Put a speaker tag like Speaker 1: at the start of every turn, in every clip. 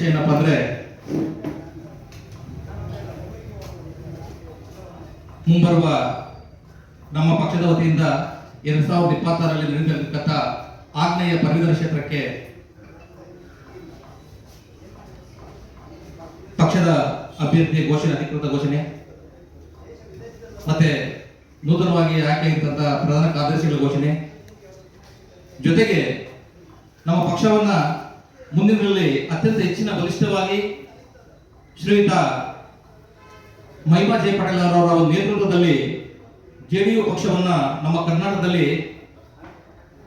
Speaker 1: ಬಂದ್ರೆ ಮುಂಬರುವ ನಮ್ಮ ಪಕ್ಷದ ವತಿಯಿಂದ ಎರಡ್ ಸಾವಿರದ ಇಪ್ಪತ್ತಾರರಲ್ಲಿ ನಡೆದಿರತಕ್ಕಂಥ ಆಗ್ನೇಯ ಪದವೀಧರ ಕ್ಷೇತ್ರಕ್ಕೆ ಪಕ್ಷದ ಅಭ್ಯರ್ಥಿ ಘೋಷಣೆ, ಅಧಿಕೃತ ಘೋಷಣೆ, ಮತ್ತೆ ನೂತನವಾಗಿ ಆಯ್ಕೆಯಾಗಿರ್ತಕ್ಕಂಥ ಪ್ರಧಾನ ಕಾರ್ಯದರ್ಶಿಗಳ ಘೋಷಣೆ. ಜೊತೆಗೆ ನಮ್ಮ ಪಕ್ಷವನ್ನ ಮುಂದಿನಲ್ಲಿ ಅತ್ಯಂತ ಹೆಚ್ಚಿನ ಬಲಿಷ್ಠವಾಗಿ ಶ್ರೀಯುತ ಮಹಿಮಾ ಜೆ ಪಾಟೀಲ್ ಅವರ ನೇತೃತ್ವದಲ್ಲಿ ಜೆಡಿಯು ಪಕ್ಷವನ್ನ ನಮ್ಮ ಕರ್ನಾಟಕದಲ್ಲಿ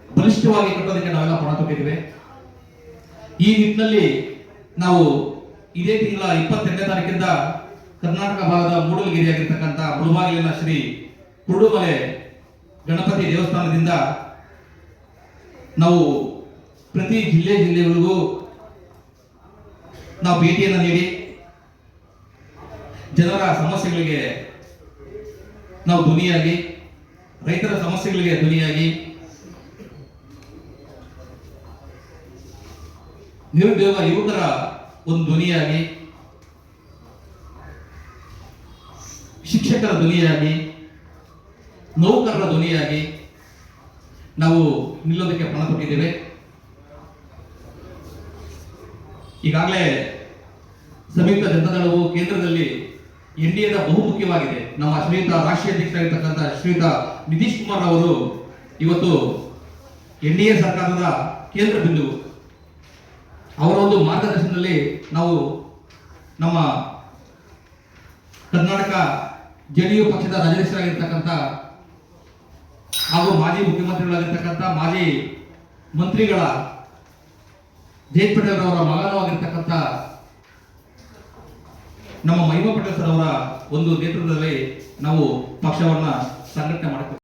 Speaker 1: ಬಲಿಷ್ಠವಾಗಿ ಕಟ್ಟೋದಕ್ಕೆ ನಾವೆಲ್ಲ ಪಣ ತೊಟ್ಟಿದ್ದೇವೆ. ಈ ನಿಟ್ಟಿನಲ್ಲಿ ನಾವು ಇದೇ ತಿಂಗಳ ಇಪ್ಪತ್ತೆರಡನೇ ತಾರೀಕಿಂದ ಕರ್ನಾಟಕ ಭಾಗದ ಮೂಡಲಗಿರಿಯಾಗಿರ್ತಕ್ಕಂಥ ಮುಳುಬಾಗಿಲಿನ ಶ್ರೀ ಕುರುಡುಮಲೆ ಗಣಪತಿ ದೇವಸ್ಥಾನದಿಂದ ನಾವು ಪ್ರತಿ ಜಿಲ್ಲೆ ಜಿಲ್ಲೆಗಳಿಗೂ ನಾವು ಭೇಟಿಯನ್ನು ನೀಡಿ ಜನರ ಸಮಸ್ಯೆಗಳಿಗೆ ನಾವು ಧ್ವನಿಯಾಗಿ, ರೈತರ ಸಮಸ್ಯೆಗಳಿಗೆ ಧ್ವನಿಯಾಗಿ ನಿರುದ್ಯೋಗ ಯುವಕರ ಒಂದು ಧ್ವನಿಯಾಗಿ, ಶಿಕ್ಷಕರ ಧ್ವನಿಯಾಗಿ, ನೌಕರರ ಧ್ವನಿಯಾಗಿ ನಾವು ನಿಲ್ಲೋದಕ್ಕೆ ಪಣ ತೊಟ್ಟಿದ್ದೇವೆ. ಈಗಾಗಲೇ ಸಂಯುಕ್ತ ಜನತಾದಳವು ಕೇಂದ್ರದಲ್ಲಿ ಎನ್ ಡಿ ಎದ ಬಹುಮುಖ್ಯವಾಗಿದೆ ನಮ್ಮ ಶ್ರೀಯುತ, ರಾಷ್ಟ್ರೀಯ ಅಧ್ಯಕ್ಷರಾಗಿರ್ತಕ್ಕಂಥ ಶ್ರೀಯುತ ನಿತೀಶ್ ಕುಮಾರ್ ಅವರು ಇವತ್ತು ಎನ್ ಡಿ ಎ ಸರ್ಕಾರದ ಕೇಂದ್ರ ಬಿಂದು. ಅವರ ಒಂದು ಮಾರ್ಗದರ್ಶನದಲ್ಲಿ ನಾವು ನಮ್ಮ ಕರ್ನಾಟಕ ಜೆಡಿಯು ಪಕ್ಷದ ರಾಜ್ಯಾಧ್ಯಕ್ಷರಾಗಿರ್ತಕ್ಕಂಥ ಹಾಗೂ ಮಾಜಿ ಮುಖ್ಯಮಂತ್ರಿಗಳಾಗಿರ್ತಕ್ಕಂಥ ಮಾಜಿ ಮಂತ್ರಿಗಳ ಅವರ ಮಗನೂ ಆಗಿರ್ತಕ್ಕಂಥ ನಮ್ಮ ಮಹಿಮಾ ಪಟೇಲ್ ಸರ್ ಅವರ ಒಂದು ನೇತೃತ್ವದಲ್ಲಿ ನಾವು ಪಕ್ಷವನ್ನ ಸಂಘಟನೆ ಮಾಡುತ್ತೇವೆ